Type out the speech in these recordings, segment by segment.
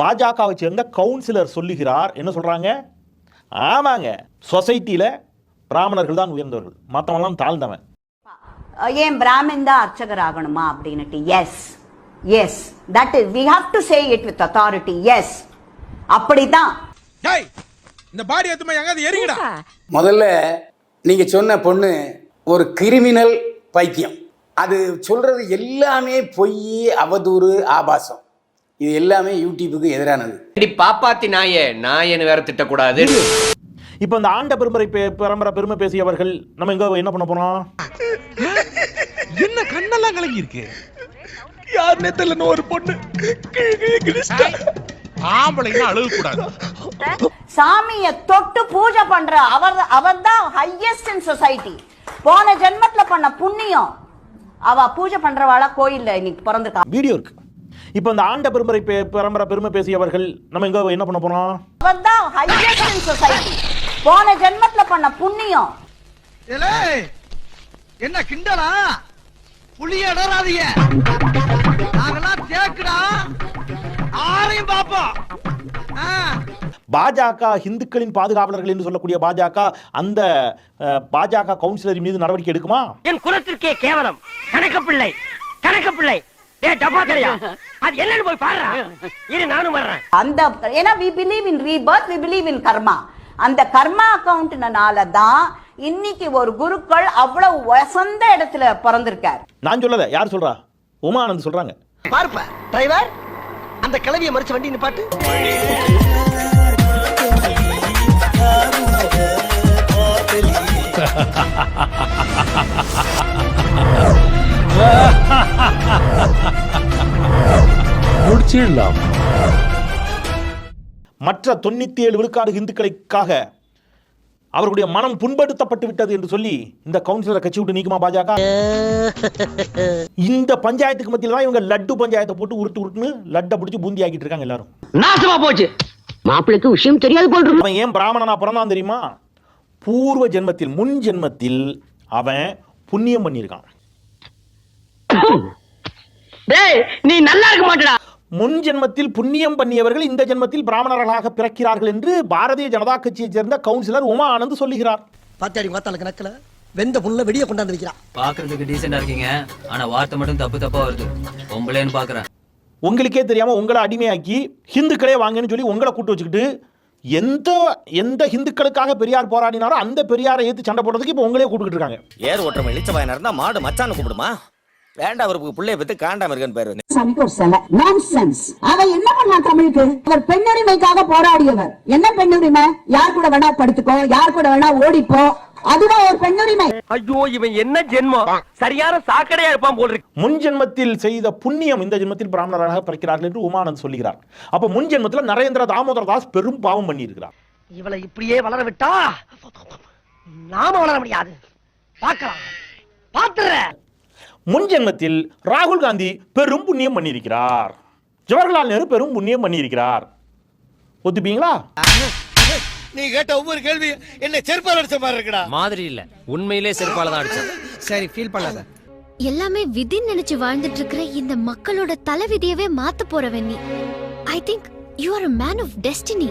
பாஜகவை சேர்ந்த கவுன்சிலர் சொல்லுகிறார். என்ன சொல்றாங்க? ஆமாங்க. சொசைட்டியில் பிராமணர்கள் தான் உயர்ந்தவர்கள். மற்றவங்களாம் தாழ்ந்தவன். ஏன் பிராமின் தான் அர்ச்சகர் ஆகணுமா அப்படின்னுட்டு? Yes yes that is we have to say it with authority yes அப்படிதான் டேய் இந்த பாடி எத்துமா எங்க எரிங்கடா முதல்ல நீங்க சொன்ன பொண்ணு ஒரு கிரிமினல் பைத்தியம். அது சொல்றது எல்லாமே பொய் அவதூறு ஆபாசம். இது எல்லாமே யூடியூபுக்கு எதிரானது. அடி பாப்பாத்தி நாயே நாயன்னு வேற திட்டக்கூடாது. இப்போ இந்த ஆண்ட பெருமறை பே- பரம்பரை பெருமை பேசியவர்கள் நம்ம எங்க என்ன பண்ண போறோம்? என்ன கண்ணெல்லாம் கலங்கி இருக்கு யாருன்னே தெரியல ஒரு பொண்ணு. ஆம்பளைன்னா அழுக கூடாது சாமிய தொட்டு பூஜை பண்ற அவர் அவர் தான் ஹையஸ்ட் இன் சொசைட்டி போன ஜென்மத்துல பண்ண புண்ணியம். அவ பூஜை பண்றவாளா கோயில்ல இன்னைக்கு பிறந்திருக்கா வீடியோ இருக்கு. இப்போ இந்த ஆண்ட பெருமறை பரம்பரை பெருமை பேசியவர்கள் நம்ம எங்க என்ன பண்ண போறோம்? அவர் தான் இன் சொசைட்டி போன ஜென்மத்துல பண்ண புண்ணியம். என்ன கிண்டலா? புளிய இடறாதீங்க நாங்கெல்லாம் தேக்குடா. ஆரையும் பாப்போம் பாஜக இந்துக்களின் பாதுகாவலர்கள் என்று சொல்லக்கூடிய பாஜக அந்த பாஜக கவுன்சிலர் மீது நடவடிக்கை எடுக்குமா? என் குலத்திற்கே கேவலம். கணக்க பிள்ளை கணக்க பிள்ளை ஏ டப்பா தெரியா அது என்னன்னு போய் பாரு இரு நானும் வர்றேன். அந்த ஏன்னா we believe in rebirth we believe in karma அந்த கர்மா அக்கவுண்ட்னால தான் இன்னைக்கு ஒரு குருக்கள் அவ்வளவு வசந்த இடத்துல பிறந்திருக்காரு. நான் சொல்லல யார் சொல்றா? உமானந்த் சொல்றாங்க. பாருப்ப டிரைவர் அந்த கிளவிய மறிச்சு வண்டி நிப்பாட்டு. முடிச்சிடலாம் மற்ற தொண்ணூத்தி ஏழு விழுக்காடு இந்துக்களுக்காக அவர்களுடைய மனம் புண்படுத்தப்பட்டு விட்டது என்று சொல்லி இந்த கவுன்சிலரை கட்சி விட்டு நீக்குமா பாஜக? இந்த பஞ்சாயத்துக்கு மத்தியில் தான் இவங்க லட்டு பஞ்சாயத்தை போட்டு உருட்டு உருட்டுன்னு லட்டை பிடிச்சி பூந்தி ஆக்கிட்டு இருக்காங்க எல்லாரும். நாசமா போச்சு. மாப்பிளைக்கு விஷயம் தெரியாது போல் இருக்கு. அவன் ஏன் பிராமணனா பிறந்தான் தெரியுமா? பூர்வ ஜென்மத்தில் முன் ஜென்மத்தில் அவன் புண்ணியம் பண்ணியிருக்கான். டேய் நீ நல்லா இருக்க மாட்டடா. முன் ஜென்மத்தில் புண்ணியம் பண்ணியவர்கள் இந்த ஜென்மத்தில் பிராமணர்களாக பிறக்கிறார்கள் என்று பாரதிய ஜனதா கட்சியைச் சேர்ந்த கவுன்சிலர் உமா ஆனந்த் சொல்லுகிறார். பாத்தியாடி மாத்தால கணக்குல வெந்த புண்ணுல வெடிய கொண்டாந்து வைக்கிறா பாக்குறதுக்கு டீசெண்டா இருக்கீங்க. ஆனா வார்த்தை மட்டும் தப்பு தப்பா வருது. பொம்பளைன்னு பாக்குறேன் உங்களுக்கே தெரியாம உங்களை அடிமையாக்கி ஹிந்துக்களே வாங்கன்னு சொல்லி உங்களை கூட்டு வச்சுக்கிட்டு எந்த எந்த ஹிந்துக்களுக்காக பெரியார் போராடினாரோ அந்த பெரியாரை ஏத்து சண்டை போடுறதுக்கு இப்போ உங்களே கூப்பிட்டு இருக்காங்க. ஏர் ஓட்டுற இழிச்ச வாயனா இருந்தா மாடு மச்சான்னு கூப்பிடுமா? வேண்டாம் அவருக்கு பிள்ளைய பத்தி காண்டாம இருக்கன்னு பேரு சாமிக்கு ஒரு சிலை நான்சென்ஸ் அவ என்ன பண்ணா தமிழுக்கு? அவர் பெண்ணுரிமைக்காக போராடியவர். என்ன பெண்ணுரிமை? யார் கூட வேணா படுத்துக்கோ யார் கூட வேணா ஓடிப்போ. அதுதான் ஒரு பெண்ணுரிமை. ஐயோ இவன் என்ன ஜென்மம்? சரியான சாக்கடையா இருப்பான் போல் இருக்கு. முன் ஜென்மத்தில் செய்த புண்ணியம் இந்த ஜென்மத்தில் பிராமணராக பிறக்கிறார்கள் என்று உமானந்த் சொல்லுகிறார் அப்ப முன் ஜென்மத்தில் நரேந்திர தாமோதர தாஸ் பெரும் பாவம் பண்ணியிருக்கிறார். இவளை இப்படியே வளர விட்டா நாம வளர முடியாது. பார்க்கலாம். பாத்துற முன் ஜென்மத்தில் ராகுல் காந்தி பெரும் புண்ணியம் பண்ணியிருக்கிறார். ஜவஹர்லால் நேரு பெரும் புண்ணியம் பண்ணியிருக்கிறார். ஒத்துப்பீங்களா? நீ கேட்ட ஒவ்வொரு கேள்வி என்ன செருப்பால் அடிச்ச மாதிரி இருக்குடா. மாதிரி இல்ல. உண்மையிலே செருப்பால தான் அடிச்சேன் சரி ஃபீல் பண்ணாத. எல்லாமே விதி நினைச்சு வாழ்ந்துட்டு இருக்கிற இந்த மக்களோட தலைவிதியவே மாத்த போறவன் நீ I think you are a man of destiny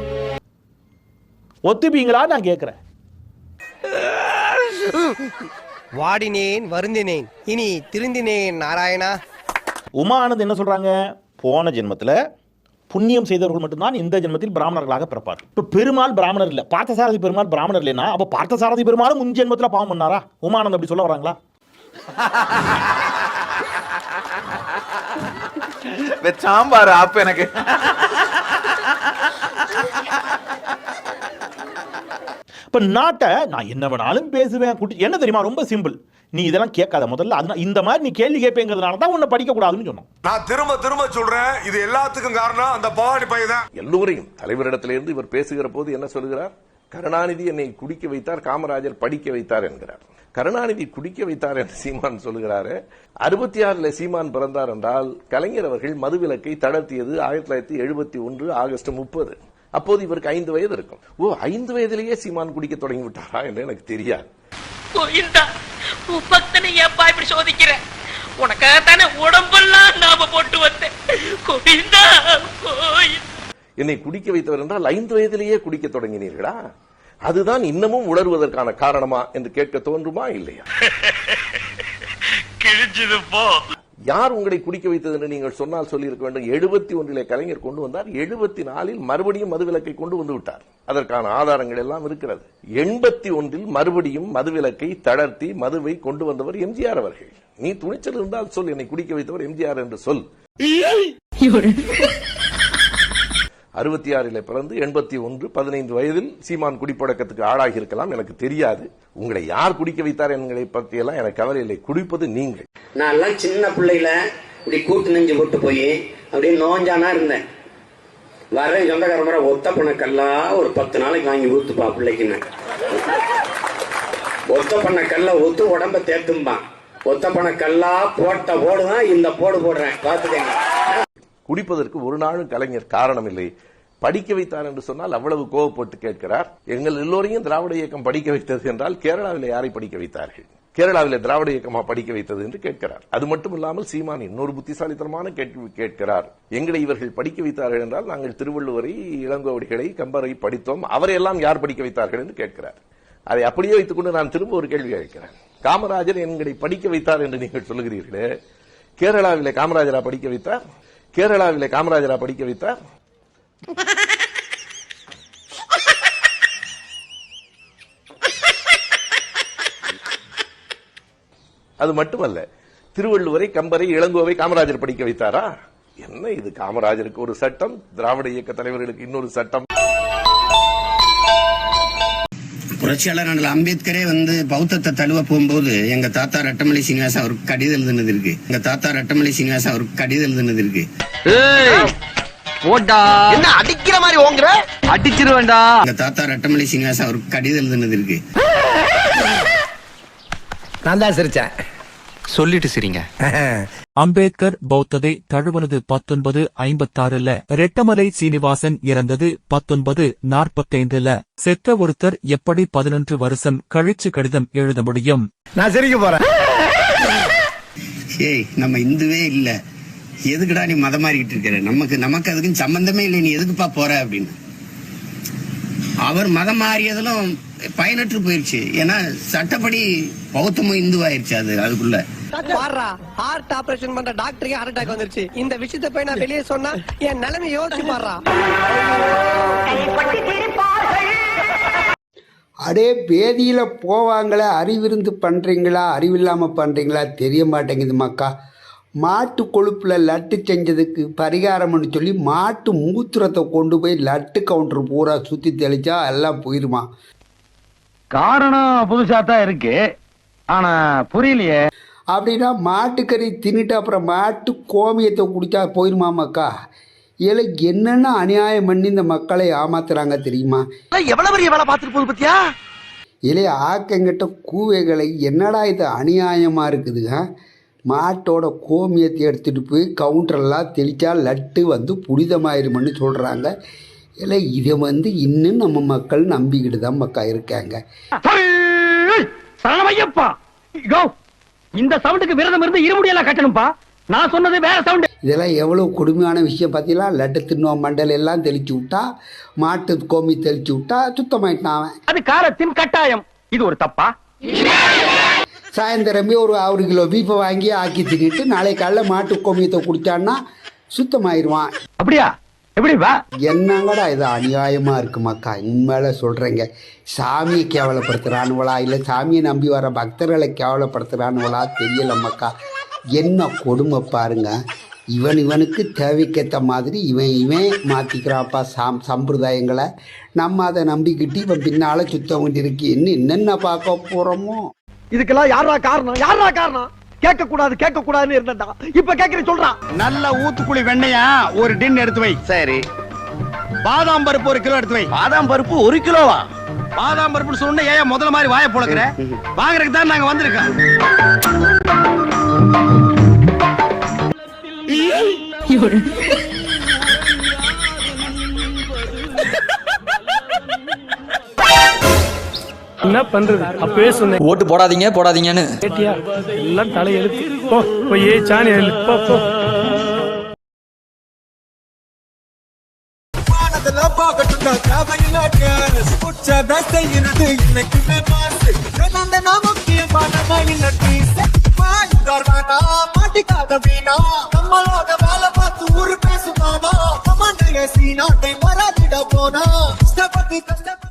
ஒத்துப்பீங்களா நான் கேட்கிறேன் வாடினேன் வருந்தினேன். இனி திருந்தினேன் நாராயணா. உமா ஆனந்த் என்ன சொல்றாங்க? போன ஜென்மத்தில் புண்ணியம் செய்தவர்கள் மட்டும்தான் இந்த ஜென்மத்தில் பிராமணர்களாக பிறப்பார். இப்போ பெருமாள் பிராமணர் இல்லை. பார்த்தசாரதி பெருமாள் பிராமணர் இல்லைன்னா அப்போ பார்த்தசாரதி பெருமாளும் முன் ஜென்மத்தில் பாவம் பண்ணாரா? உமானந்த் அப்படி சொல்ல வராங்களா? சாம்பார் ஆப்பு எனக்கு. இப்போ நாட்டை நான் என்ன வேணாலும் பேசுவேன். குட்டி என்ன தெரியுமா? ரொம்ப சிம்பிள் நீ இதெல்லாம் கேட்காத முதல்ல. அதனால இந்த மாதிரி நீ கேள்வி கேட்பேங்கிறதுனால தான் உன்னை படிக்கக்கூடாதுன்னு சொன்னோம். நான் திரும்ப திரும்ப சொல்றேன். இது எல்லாத்துக்கும் காரணம் அந்த பவானி பையன் தான் எல்லோரையும் தலைவரிடத்திலிருந்து இவர் பேசுகிற போது என்ன சொல்கிறார் கருணாநிதி என்னை குடிக்க வைத்தார் காமராஜர் படிக்க வைத்தார் என்கிறார். கருணாநிதி குடிக்க வைத்தார் என்று சீமான் சொல்லுகிறாரு. அறுபத்தி ஆறுல சீமான் பிறந்தார் என்றால் கலைஞர் அவர்கள் மதுவிலக்கை தளர்த்தியது ஆயிரத்தி தொள்ளாயிரத்தி எழுபத்தி ஒன்று ஆகஸ்ட் முப்பது. அப்போது இவருக்கு ஐந்து வயது இருக்கும். ஓ ஐந்து வயதிலேயே சீமான் குடிக்க தொடங்கி விட்டாரா என்று எனக்கு தெரியாது. சோதிக்கிற. உனக்காக தானே உடம்பெல்லாம் நாம போட்டு வந்தேன். என்னை குடிக்க வைத்தவர் என்றால் ஐந்து வயதிலேயே குடிக்க தொடங்கினீர்களா? அதுதான் இன்னமும் உணர்வதற்கான காரணமா என்று கேட்க தோன்றுமா இல்லையா? யார் உங்களை குடிக்க வைத்தது என்று நீங்கள் சொன்னால் சொல்லியிருக்க வேண்டும். எழுபத்தி ஒன்றிலே கலைஞர் கொண்டு வந்தார். எழுபத்தி நாலில் மறுபடியும் மதுவிலக்கை கொண்டு வந்து விட்டார். அதற்கான ஆதாரங்கள் எல்லாம் இருக்கிறது. எண்பத்தி ஒன்றில் மறுபடியும் மதுவிலக்கை தளர்த்தி மதுவை கொண்டு வந்தவர் எம்ஜிஆர் அவர்கள். நீ துணிச்சல் இருந்தால் சொல். என்னை குடிக்க வைத்தவர் எம்ஜிஆர் என்று சொல். அறுபத்தி ஆறிலே பிறந்து எண்பத்தி ஒன்று பதினைந்து வயதில் சீமான் குடிப்பழக்கத்துக்கு ஆளாகி இருக்கலாம் எனக்கு தெரியாது. உங்களை யார் குடிக்க வைத்தார் என்களை பற்றியெல்லாம் எனக்கு கவலை இல்லை குடிப்பது நீங்கள். நான் எல்லாம் சின்ன பிள்ளையில இப்படி கூட்டு நெஞ்சு போட்டு போய் அப்படியே நோஞ்சானா இருந்தேன். வரேன் சொந்தக்கார முறை ஒத்த பண்ண கல்லா ஒரு பத்து நாளைக்கு வாங்கி ஊத்துப்பா பிள்ளைக்குன்னு. ஒத்த பண்ண கல்ல ஊத்து உடம்ப தேத்தும்பான் ஒத்த பண்ண கல்லா போட்ட போடுதான் இந்த போடு போடுறேன். பாத்துக்கங்க குடிப்பதற்கு ஒரு நாளும் கலைஞர் காரணம் இல்லை படிக்க வைத்தார் என்று சொன்னால் அவ்வளவு கோவப்பட்டு கேட்கிறார். எங்கள் எல்லோரையும் திராவிட இயக்கம் படிக்க வைத்தது என்றால் கேரளாவில் யாரை படிக்க வைத்தார்கள்? கேரளாவில் திராவிட இயக்கமா படிக்க வைத்தது என்று கேட்கிறார். அது மட்டும் இல்லாமல் சீமான் இன்னொரு புத்திசாலித்தனமான கேள்வி கேட்கிறார். எங்களை இவர்கள் படிக்க வைத்தார்கள் என்றால் நாங்கள் திருவள்ளுவரை இளங்கோவடிகளை கம்பரை படித்தோம். அவரையெல்லாம் யார் படிக்க வைத்தார்கள் என்று கேட்கிறார். அதை அப்படியே வைத்துக் கொண்டு நான் திரும்ப ஒரு கேள்வி கேட்கிறேன். காமராஜர் எங்களை படிக்க வைத்தார் என்று நீங்கள் சொல்லுகிறீர்களே. கேரளாவிலே காமராஜரா படிக்க வைத்தார்? கேரளாவிலே காமராஜரா படிக்க வைத்தார்? அது மட்டுமல்ல திருவள்ளுவரை கம்பரை இளங்கோவை காமராஜர் படிக்க வைத்தாரா? என்ன இது காமராஜருக்கு ஒரு சட்டம்? திராவிட இயக்க தலைவர்களுக்கு இன்னொரு சட்டம்? புரட்சியாளர் அண்ணல் அம்பேத்கரே வந்து பௌத்தத்தை தழுவ போகும்போது எங்க தாத்தா ரெட்டமலை சீனிவாசன் அவருக்கு கடிதம் எழுதுனது இருக்கு. எங்க தாத்தா ரெட்டமலை சீனிவாசன் அவருக்கு கடிதம் எழுதுனது இருக்கு. போட்டா என்ன அடிக்கிற மாதிரி ஓங்குற? அடிச்சிருவேண்டா எங்க தாத்தா ரெட்டமலை சீனிவாசன் அவருக்கு கடிதம் எழுதுனது இருக்கு. நான் தான் சிரிச்சேன். சொல்லிட்டு சரிங்க. அம்பேத்கர் பௌத்ததை தழுவனது பத்தொன்பது ஐம்பத்தாறுல ரெட்டமலை சீனிவாசன் இறந்தது பத்தொன்பது நாற்பத்தைந்துல. செத்த ஒருத்தர் எப்படி பதினொன்று வருஷம் கழிச்சு கடிதம் எழுத முடியும்? நான் சிரிக்க போறேன். ஏய் நம்ம இந்துவே இல்ல. எதுக்குடா நீ மதம் மாறிக்கிட்டு இருக்கிற? நமக்கு நமக்கு அதுக்கும் சம்பந்தமே இல்லை. நீ எதுக்குப்பா போற அப்படின்னு. அவர் மதம் மாறியதிலும் பயனற்று போயிருச்சு. ஏன்னா சட்டப்படி பௌத்தமும் இந்துவாயிருச்சு அது அதுக்குள்ள. ஹார்ட் ஆபரேஷன் பண்ற டாக்டருக்கு ஹார்ட் அட்டாக் வந்துருச்சு. இந்த விஷயத்தை போய் நான் வெளியே சொன்னா என் நிலைமை யோசிச்சு பாடுறா அடே பேதியில போவாங்களே அறிவிருந்து பண்றீங்களா அறிவில்லாம பண்றீங்களா தெரிய மாட்டேங்குது மக்கா. மாட்டு கொழுப்புல லட்டு செஞ்சதுக்கு பரிகாரம்னு சொல்லி மாட்டு மூத்திரத்தை கொண்டு போய் லட்டு கவுண்டர் பூரா சுத்தி தெளிச்சா எல்லாம் போயிருமா. காரணம் புதுசா தான் இருக்கு. ஆனா புரியலையே. அப்படின்னா மாட்டுக்கறி தின்னுட்டு அப்புறம் மாட்டு கோமியத்தை குடிச்சா போயிருமா மக்கா இதில் என்னென்ன அநியாயம் பண்ணி இந்த மக்களை ஏமாத்துறாங்க தெரியுமா? எவ்வளவு பெரிய வேலை பார்த்துட்டு போகுது பத்தியா? இலே ஆக்கங்கிட்ட கூவைகளை என்னடா இது அநியாயமாக இருக்குதுங்க? மாட்டோட கோமியத்தை எடுத்துகிட்டு போய் கவுண்டரெல்லாம் தெளித்தா லட்டு வந்து புனிதமாயிருமென்னு சொல்கிறாங்க இல்லை இதை வந்து இன்னும் நம்ம மக்கள் நம்பிக்கிட்டு தான் மக்கா இருக்காங்க. இந்த சவுண்டுக்கு விரதம் இருந்து இருமுடியெல்லாம் கட்டணும்பா. நான் சொன்னது வேற சவுண்ட் இதெல்லாம் எவ்வளோ கொடுமையான விஷயம் பார்த்தீங்களா லட்டு தின்னுவோம் மண்டல் எல்லாம் தெளிச்சு விட்டா மாட்டு கோமி தெளிச்சு விட்டா சுத்தமாயிட்டான் அது காலத்தின் கட்டாயம். இது ஒரு தப்பா? சாயந்தரமே ஒரு ஒரு கிலோ பீஃபை வாங்கி ஆக்கி தின்னுட்டு நாளை காலைல மாட்டு கோமியத்தை குடிச்சான்னா சுத்தமாயிருவான். அப்படியா? எப்படி வா? என்னங்கடா இது அநியாயமாக இருக்குமாக்கா? உண்மையில சொல்கிறேங்க சாமியை கேவலப்படுத்துகிறானுவளா இல்லை சாமியை நம்பி வர பக்தர்களை கேவலப்படுத்துகிறானுவளா தெரியலம்மாக்கா. என்ன கொடுமை பாருங்க. இவன் இவனுக்கு தேவைக்கேற்ற மாதிரி இவன் இவன் மாற்றிக்கிறான்ப்பா சாம் சம்பிரதாயங்களை. நம்ம அதை நம்பிக்கிட்டு இவன் பின்னால் சுத்த வேண்டியிருக்கு என்ன என்னென்ன பார்க்க போகிறோமோ இதுக்கெல்லாம் யாரா காரணம்? யாரா காரணம்? கேட்க கூடாது கேட்க கூடாதுன்னு இருந்தா இப்ப கேக்குற சொல்றான் நல்ல ஊத்துக்குழி வெண்ணையா? ஒரு டின் எடுத்து வை. சரி. பாதாம் பருப்பு ஒரு கிலோ எடுத்து வை. பாதாம் பருப்பு ஒரு கிலோவா? பாதாம் பருப்புன்னு சொன்ன ஏன் முதல்ல மாதிரி வாயை புழக்கிற? வாங்குறதுக்கு தான் நாங்க வந்திருக்கோம். என்ன பண்றது? அப்பவே சொன்னேன். ஓட்டு போடாதீங்க போடாதீங்கன்னு. கேட்டியா? எல்லாம் தலையெழுத்து. போ போய் சாணி எழு. போ போ. மாட்டிக்காத வீணா? நம்மளோட வேலை பார்த்து ஊரு பேசுமாமா கமாண்டைய சீனா டைம் வராதிட போனா? கஷ்டப்பட்டு கஷ்டப்பட்டு